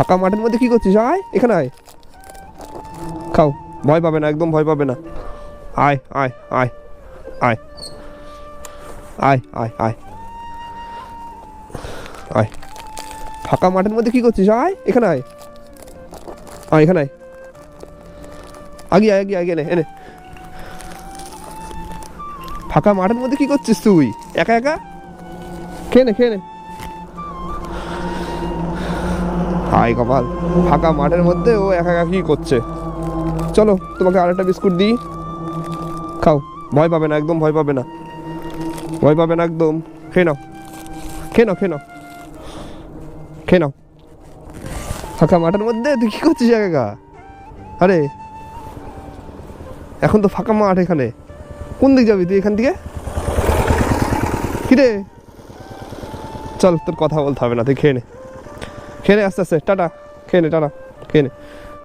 ফাঁকা মাঠের মধ্যে কি করছিস? আয়, এখানে আয়। খাও, ভয় পাবে না, একদম ভয় পাবে না। আয় আয় আয় আয়। আয় আয় আয়। আয়। ফাঁকা মাঠের মধ্যে কি করছিস? আয়, এখানে আয়। আয়, এখানে আয়। আগে আয়, আগে আগে এনে এনে। ফাঁকা মাঠের মধ্যে কি করছিস তুই? একা একা? খেয়ে নে খেয়ে নে। হাই কপাল। ফাঁকা মাঠের মধ্যে ও একা একা কি করছে। চলো, তোমাকে আরেকটা বিস্কুট দিই। খাও। ভয় পাবে না, একদম ভয় পাবে না। ভয় পাবে না, একদম। খেয়ে নাও। খেয়ে নাও খেয়ে নাও। খেয়ে নাও। ফাঁকা মাঠের মধ্যে? তুই কী করছিস একা আরে, এখন তো ফাঁকা মাঠ এখানে। কোন দিক যাবি তুই এখান থেকে? কিরে? চল, তোর কথা বলতে হবে না, তুই খেয়ে নে। খেয়ে আস্তে আস্তে টাটা খেয়ে নে টাটা খেয়ে নে।